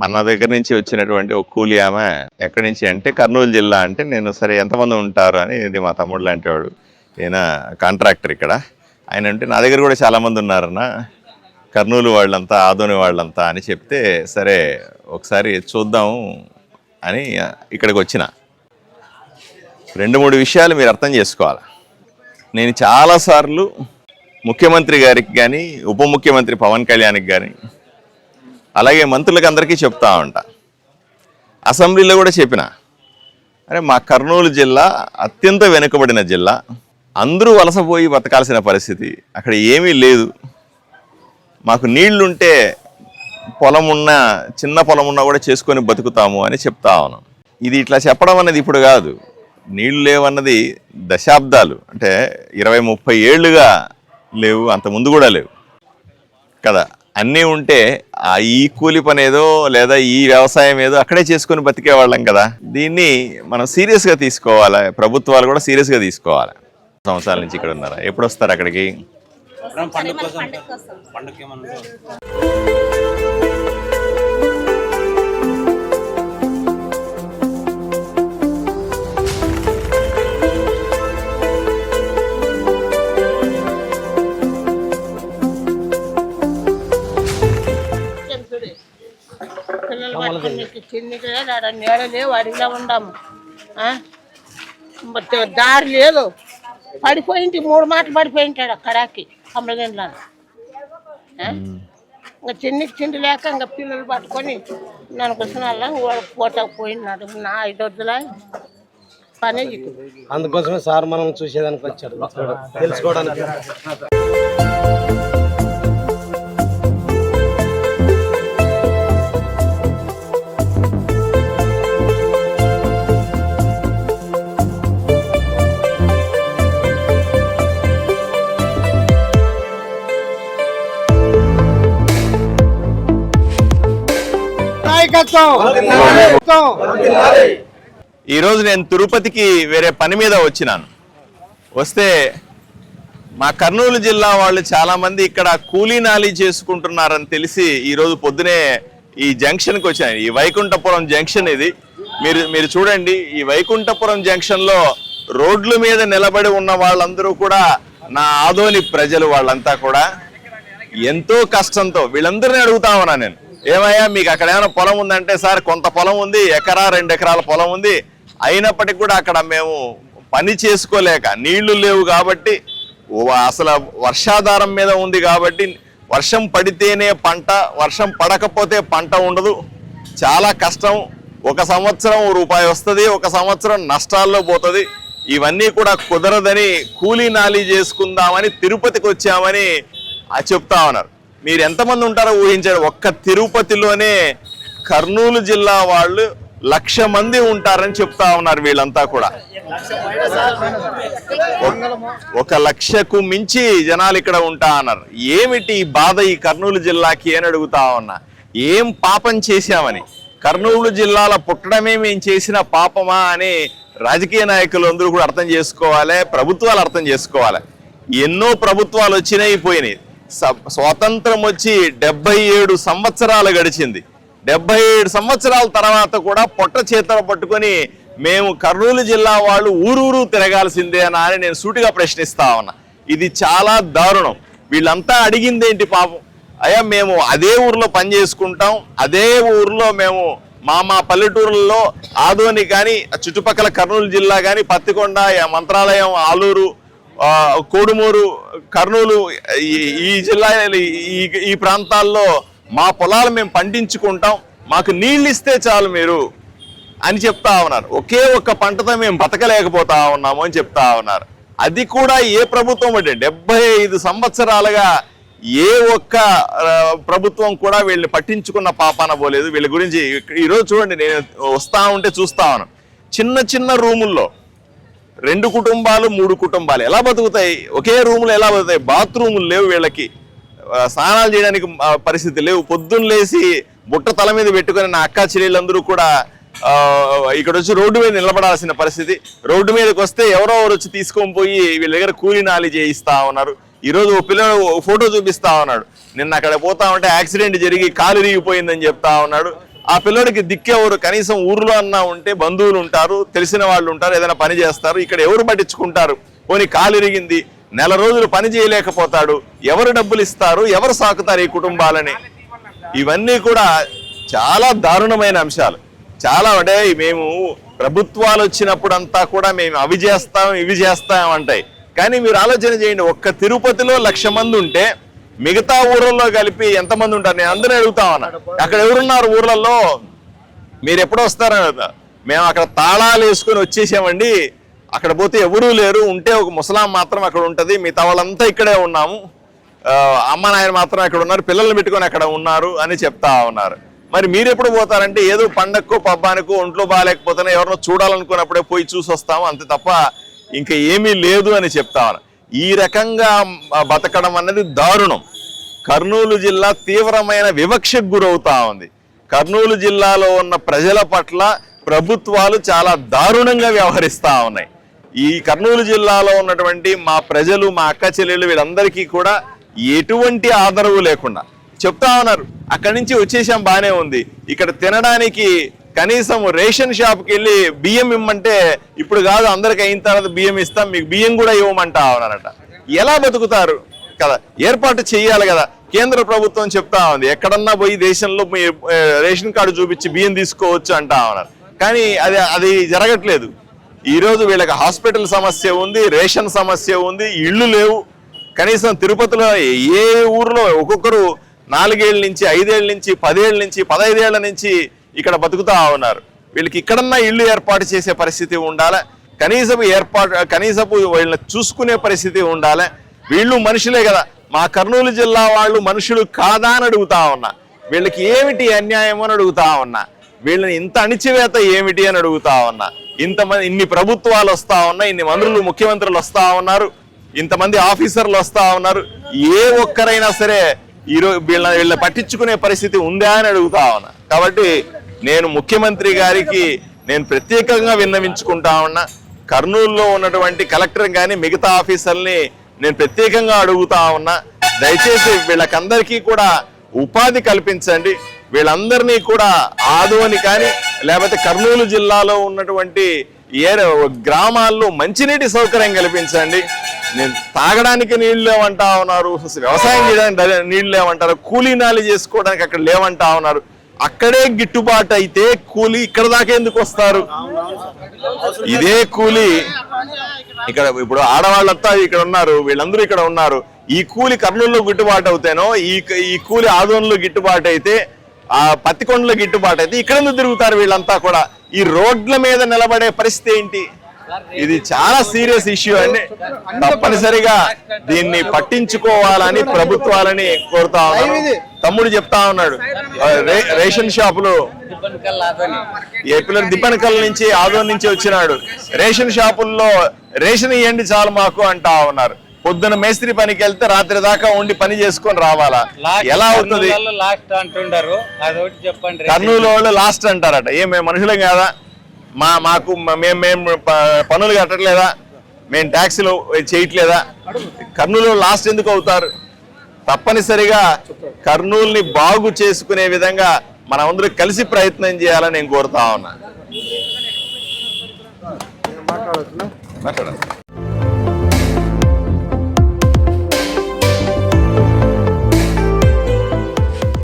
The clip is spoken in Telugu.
మన దగ్గర నుంచి వచ్చినటువంటి ఒక కూలి ఆమె ఎక్కడి నుంచి అంటే కర్నూలు జిల్లా అంటే నేను సరే ఎంతమంది ఉంటారు అని ఇది మా తమ్ముడు లాంటి వాడు. ఈయన కాంట్రాక్టర్ ఇక్కడ. ఆయన అంటే నా దగ్గర కూడా చాలామంది ఉన్నారన్న. కర్నూలు వాళ్ళంతా ఆదోని వాళ్ళంతా అని చెప్తే సరే ఒకసారి చూద్దాం అని ఇక్కడికి వచ్చిన. రెండు మూడు విషయాలు మీరు అర్థం చేసుకోవాలి. నేను చాలాసార్లు ముఖ్యమంత్రి గారికి కానీ ఉప ముఖ్యమంత్రి పవన్ కళ్యాణ్కి కానీ అలాగే మంత్రులకు అందరికీ చెప్తా ఉంటా. అసెంబ్లీలో కూడా చెప్పిన అరే మా కర్నూలు జిల్లా అత్యంత వెనుకబడిన జిల్లా. అందరూ వలసపోయి బతకాల్సిన పరిస్థితి. అక్కడ ఏమీ లేదు. మాకు నీళ్ళుంటే పొలం ఉన్న చిన్న పొలం ఉన్నా కూడా చేసుకొని బతుకుతాము అని చెప్తా ఉన్నాం. ఇది ఇట్లా చెప్పడం అనేది ఇప్పుడు కాదు. నీళ్ళు లేవన్నది దశాబ్దాలు. అంటే ఇరవై ముప్పై ఏళ్ళుగా లేవు అంత ముందు కూడా లేవు. కదా? అన్నీ ఉంటే ఆ ఈ కూలి పని ఏదో లేదా ఈ వ్యవసాయం ఏదో అక్కడే చేసుకొని బతికేవాళ్ళం కదా. దీన్ని మనం సీరియస్గా తీసుకోవాలి. ప్రభుత్వాలు కూడా సీరియస్గా తీసుకోవాలి. సంవత్సరాల నుంచి ఇక్కడ ఉన్నారా? ఎప్పుడు వస్తారు అక్కడికి ఆడ నీడ లేవు అడిగిలా ఉండాము. ఆ? దారి లేదు. పడిపోయింటి మూడు మాటలు పడిపోయింటాడు అక్కడాకి అమలగండ్ల ఇంకా చిన్నికి చిండి లేక ఇంకా పిల్లలు పట్టుకొని నన్ను కూర్చున్న పోటాకు పోయినాడు. నా ఐదు వద్దులా? పని అందుకోసమే సార్ మనం చూసేదానికి వచ్చాడు తెలుసుకోవడానికి. ఈరోజు నేను తిరుపతికి వేరే పని మీద వచ్చినాను. వస్తే మా కర్నూలు జిల్లా వాళ్ళు చాలా మంది ఇక్కడ కూలీ నాలి చేసుకుంటున్నారని తెలిసి ఈరోజు పొద్దునే ఈ జంక్షన్కి వచ్చాను. ఈ వైకుంఠపురం జంక్షన్ ఇది. మీరు మీరు చూడండి ఈ వైకుంఠపురం జంక్షన్లో రోడ్ల మీద నిలబడి ఉన్న వాళ్ళందరూ కూడా నా ఆదోని ప్రజలు వాళ్ళంతా కూడా ఎంతో కష్టంతో వీళ్ళందరినీ అడుగుతా ఉన్నా నేను. ఏమయ్యా మీకు అక్కడ ఏమైనా పొలం ఉందంటే సార్ కొంత పొలం ఉంది ఎకరా రెండు ఎకరాల పొలం ఉంది. అయినప్పటికీ కూడా అక్కడ మేము పని చేసుకోలేక నీళ్ళు లేవు కాబట్టి అసలు వర్షాధారం మీద ఉంది కాబట్టి వర్షం పడితేనే పంట వర్షం పడకపోతే పంట ఉండదు. చాలా కష్టం. ఒక సంవత్సరం రూపాయి వస్తుంది ఒక సంవత్సరం నష్టాల్లో పోతుంది. ఇవన్నీ కూడా కుదరదని కూలీ నాలి చేసుకుందామని తిరుపతికి వచ్చామని ఆ చెప్తా ఉన్నారు. మీరు ఎంతమంది ఉంటారో ఊహించారు. ఒక్క తిరుపతిలోనే కర్నూలు జిల్లా వాళ్ళు లక్ష మంది ఉంటారని చెప్తా ఉన్నారు వీళ్ళంతా కూడా. ఒక- లక్షకు మించి జనాలు ఇక్కడ ఉంటా అన్నారు. ఏమిటి ఈ బాధ ఈ కర్నూలు జిల్లాకి అని అడుగుతా ఉన్నా. ఏం పాపం చేశామని. కర్నూలు జిల్లాలో పుట్టడమే మేము చేసిన పాపమా అని రాజకీయ నాయకులు అందరూ కూడా అర్థం చేసుకోవాలి ప్రభుత్వాలు అర్థం చేసుకోవాలి. ఎన్నో ప్రభుత్వాలు వచ్చినాయి పోయినాయి. స్వాతంత్రం వచ్చి డెబ్బై ఏడు సంవత్సరాలు గడిచింది. డెబ్బై ఏడు సంవత్సరాల తర్వాత కూడా పొట్ట చేతలు పట్టుకొని మేము కర్నూలు జిల్లా వాళ్ళు ఊరూరు తిరగాల్సిందేనా అని నేను సూటిగా ప్రశ్నిస్తా ఉన్నా. ఇది చాలా దారుణం. వీళ్ళంతా అడిగింది ఏంటి పాపం? అయ్యా మేము అదే ఊర్లో పని చేసుకుంటాం అదే ఊర్లో మేము మా మా పల్లెటూరుల్లో ఆదోని కానీ చుట్టుపక్కల కర్నూలు జిల్లా కానీ పత్తికొండ మంత్రాలయం ఆలూరు కోడుమూరు కర్నూలు ఈ- ఈ జిల్లా ఈ ఈ ప్రాంతాల్లో మా పొలాలు మేము పండించుకుంటాం మాకు నీళ్ళు ఇస్తే చాలు మీరు అని చెప్తా ఉన్నారు. ఒకే ఒక్క పంటతో మేము బతకలేకపోతా ఉన్నాము అని చెప్తా ఉన్నారు. అది కూడా ఏ ప్రభుత్వం అంటే డెబ్బై ఐదు సంవత్సరాలుగా ఏ ఒక్క ప్రభుత్వం కూడా వీళ్ళని పట్టించుకున్న పాపాన పోలేదు. వీళ్ళ గురించి ఈరోజు చూడండి నేను వస్తా ఉంటే చూస్తా ఉన్నాను. చిన్న చిన్న రూముల్లో రెండు కుటుంబాలు మూడు కుటుంబాలు. ఎలా బతుకుతాయి? ఒకే రూములు ఎలా బతుకుతాయి? బాత్రూములు లేవు వీళ్ళకి. స్నానాలు చేయడానికి పరిస్థితి లేవు. పొద్దున్న లేసి బుట్ట తల మీద పెట్టుకొని నా అక్క చెల్లెళ్ళందరూ కూడా ఇక్కడ వచ్చి రోడ్డు మీద నిలబడాల్సిన పరిస్థితి. రోడ్డు మీదకి వస్తే ఎవరో ఎవరు వచ్చి తీసుకొని పోయి వీళ్ళ దగ్గర కూలీ నాలి చేయిస్తా ఉన్నారు. ఈరోజు ఓ పిల్లడు ఫోటో చూపిస్తా ఉన్నాడు. నిన్న అక్కడ పోతా ఉంటే యాక్సిడెంట్ జరిగి కాలు రిగిపోయిందని చెప్తా ఉన్నాడు. ఆ పిల్లడికి దిక్కెవరు కనీసం ఊర్లో అన్నా ఉంటే బంధువులు ఉంటారు తెలిసిన వాళ్ళు ఉంటారు ఏదైనా పని చేస్తారు. ఇక్కడ ఎవరు పట్టించుకుంటారు? పోనీ కాలిరిగింది నెల రోజులు పని చేయలేకపోతాడు ఎవరు డబ్బులు ఇస్తారు ఎవరు సాకుతారు ఈ కుటుంబాలని? ఇవన్నీ కూడా చాలా దారుణమైన అంశాలు. చాలా అంటే మేము ప్రభుత్వాలు వచ్చినప్పుడంతా కూడా మేము అవి చేస్తాం ఇవి చేస్తాం అంటాయి. కానీ మీరు ఆలోచన చేయండి ఒక్క తిరుపతిలో లక్ష మంది ఉంటే మిగతా ఊర్లలో కలిపి ఎంతమంది ఉంటారు? నేను అందరినీ అడుగుతా ఉన్నా. అక్కడ ఎవరున్నారు ఊర్లలో? మీరు ఎప్పుడు వస్తారని మేము అక్కడ తాళాలు వేసుకొని వచ్చేసామండి. అక్కడ పోతే ఎవరూ లేరు. ఉంటే ఒక ముసలాం మాత్రం అక్కడ ఉంటుంది. మిగతా వాళ్ళంతా ఇక్కడే ఉన్నాము. అమ్మ నాయన మాత్రం అక్కడ ఉన్నారు. పిల్లల్ని పెట్టుకొని అక్కడ ఉన్నారు అని చెప్తా ఉన్నారు. మరి మీరు ఎప్పుడు పోతారంటే ఏదో పండక్కో పబ్బానికో ఒంట్లో బాగాలేకపోతేనే ఎవరినో చూడాలనుకున్నప్పుడే పోయి చూసి వస్తాము అంతే తప్ప ఇంకా ఏమీ లేదు అని చెప్తా ఉన్నారు ఈ రకంగా బతకడం అన్నది దారుణం. కర్నూలు జిల్లా తీవ్రమైన వివక్షకు గురవుతా ఉంది. కర్నూలు జిల్లాలో ఉన్న ప్రజల పట్ల ప్రభుత్వాలు చాలా దారుణంగా వ్యవహరిస్తూ ఉన్నాయి. ఈ కర్నూలు జిల్లాలో ఉన్నటువంటి మా ప్రజలు మా అక్క చెల్లెలు వీళ్ళందరికీ కూడా ఎటువంటి ఆదరవు లేకుండా చెప్తా ఉన్నారు. అక్కడి నుంచి వచ్చేసాం బాగానే ఉంది. ఇక్కడ తినడానికి కనీసం రేషన్ షాప్కి వెళ్ళి బియ్యం ఇమ్మంటే ఇప్పుడు కాదు అందరికి అయిన తర్వాత బియ్యం ఇస్తాం మీకు బియ్యం కూడా ఇవ్వమంటా ఉన్నారట ఎలా బతుకుతారు? కదా ఏర్పాటు చేయాలి కదా. కేంద్ర ప్రభుత్వం చెప్తా ఉంది ఎక్కడన్నా పోయి దేశంలో రేషన్ కార్డు చూపించి బియ్యం తీసుకోవచ్చు అంటా ఉన్నారు కానీ అది అది జరగట్లేదు. ఈరోజు వీళ్ళకి హాస్పిటల్ సమస్య ఉంది రేషన్ సమస్య ఉంది ఇళ్ళు లేవు. కనీసం తిరుపతిలో ఏ ఊర్లో ఒక్కొక్కరు నాలుగేళ్ళ నుంచి ఐదేళ్ళ నుంచి పదేళ్ళ నుంచి పదహైదేళ్ళ నుంచి ఇక్కడ బతుకుతా ఉన్నారు. వీళ్ళకి ఇక్కడన్నా ఇల్లు ఏర్పాటు చేసే పరిస్థితి ఉండాలి. కనీసపు ఏర్పాటు కనీసపు వీళ్ళని చూసుకునే పరిస్థితి ఉండాలి. వీళ్ళు మనుషులే కదా. మా కర్నూలు జిల్లా వాళ్ళు మనుషులు కాదా అని అడుగుతా ఉన్నా. వీళ్ళకి ఏమిటి అన్యాయం అని అడుగుతా ఉన్నా. వీళ్ళని ఇంత అణిచివేత ఏమిటి అని అడుగుతా ఉన్నా. ఇంతమంది ఇన్ని ప్రభుత్వాలు వస్తా ఉన్నాయి ఇన్ని మంత్రులు ముఖ్యమంత్రులు వస్తా ఉన్నారు. ఇంతమంది ఆఫీసర్లు వస్తా ఉన్నారు. ఏ ఒక్కరైనా సరే ఈరోజు వీళ్ళ వీళ్ళ పట్టించుకునే పరిస్థితి ఉందా అని అడుగుతా ఉన్నా. కాబట్టి నేను ముఖ్యమంత్రి గారికి నేను ప్రత్యేకంగా విన్నవించుకుంటా ఉన్నా కర్నూలులో ఉన్నటువంటి కలెక్టర్ కానీ మిగతా ఆఫీసర్ని నేను ప్రత్యేకంగా అడుగుతా ఉన్నా దయచేసి వీళ్ళకందరికీ కూడా ఉపాధి కల్పించండి. వీళ్ళందరినీ కూడా ఆదోని కానీ లేకపోతే కర్నూలు జిల్లాలో ఉన్నటువంటి ఏ గ్రామాల్లో మంచినీటి సౌకర్యం కల్పించండి. నేను తాగడానికి నీళ్ళు లేవంటా ఉన్నారు వ్యవసాయం చేయడానికి నీళ్ళు లేవంటారు కూలీ నాలి చేసుకోవడానికి అక్కడ లేవంటా ఉన్నారు. అక్కడే గిట్టుబాటు అయితే కూలీ ఇక్కడ దాకా ఎందుకు వస్తారు? ఇదే కూలీ. ఇక్కడ ఇప్పుడు ఆడవాళ్ళంతా ఇక్కడ ఉన్నారు వీళ్ళందరూ ఇక్కడ ఉన్నారు. ఈ కూలి కర్నూలులో గిట్టుబాటు అవుతేనో ఈ ఈ కూలి ఆదోన్లో గిట్టుబాటు అయితే ఆ పత్తికొండలో గిట్టుబాటు అయితే ఇక్కడ ఎందుకు తిరుగుతారు వీళ్ళంతా కూడా? ఈ రోడ్ల మీద నిలబడే పరిస్థితి ఏంటి? ఇది చాలా సీరియస్ ఇష్యూ అండి. తప్పనిసరిగా దీన్ని పట్టించుకోవాలని ప్రభుత్వాలని కోరుతా ఉన్నాను. తమ్ముడు చెప్తా ఉన్నాడు రేషన్ షాపులు. ఏ పిల్లలు దిబ్బనకల్ నుంచి ఆదోన్ నుంచి వచ్చినాడు. రేషన్ షాపుల్లో రేషన్ ఇవ్వండి చాలు మాకు అంటా ఉన్నారు. పొద్దున మేస్త్రి పనికి వెళ్తే రాత్రి దాకా ఉండి పని చేసుకొని రావాలా? ఎలా అవుతుంది? లాస్ట్ కర్నూలు వాళ్ళు లాస్ట్ అంటారట. ఏ మేము మనుషులం కాదా? మా మాకు మేము మేము పనులు కట్టట్లేదా? మేము ట్యాక్సీలు చేయట్లేదా? కర్నూలు లాస్ట్ ఎందుకు అవుతారు? తప్పనిసరిగా కర్నూలుని బాగు చేసుకునే విధంగా మనమందరూ కలిసి ప్రయత్నం చేయాలని నేను కోరుతా ఉన్నా. మాట్లాడండి.